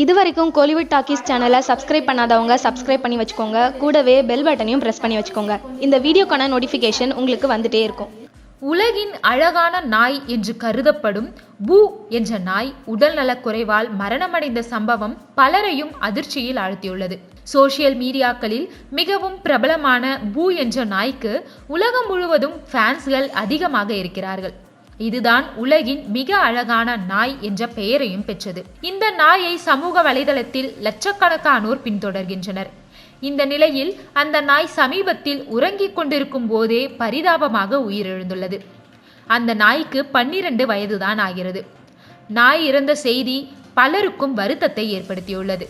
இது வரைக்கும் கோலிவுட் டாக்கீஸ் சேனலை சப்ஸ்கிரைப் பண்ணாதவங்க சப்ஸ்கிரைப் பண்ணி வச்சுக்கோங்க. கூடவே பெல் பட்டனையும் ப்ரெஸ் பண்ணி வச்சுக்கோங்க. இந்த வீடியோக்கான நோட்டிஃபிகேஷன் உங்களுக்கு வந்துட்டே இருக்கும். உலகின் அழகான நாய் என்று கருதப்படும் பூ என்ற நாய் உடல்நலக் குறைவால் மரணமடைந்த சம்பவம் பலரையும் அதிர்ச்சியில் ஆழ்த்தியுள்ளது. சோஷியல் மீடியாக்களில் மிகவும் பிரபலமான பூ என்ற நாய்க்கு உலகம் முழுவதும் ஃபேன்ஸ்கள் அதிகமாக இருக்கிறார்கள். இதுதான் உலகின் மிக அழகான நாய் என்ற பெயரையும் பெற்றது. இந்த நாயை சமூக வலைதளத்தில் லட்சக்கணக்கானோர் பின்தொடர்கின்றனர். இந்த நிலையில் அந்த நாய் சமீபத்தில் உறங்கிக் கொண்டிருக்கும் போதே பரிதாபமாக உயிரிழந்துள்ளது. அந்த நாய்க்கு பன்னிரண்டு வயதுதான் ஆகிறது. நாய் இறந்த செய்தி பலருக்கும் வருத்தத்தை ஏற்படுத்தியுள்ளது.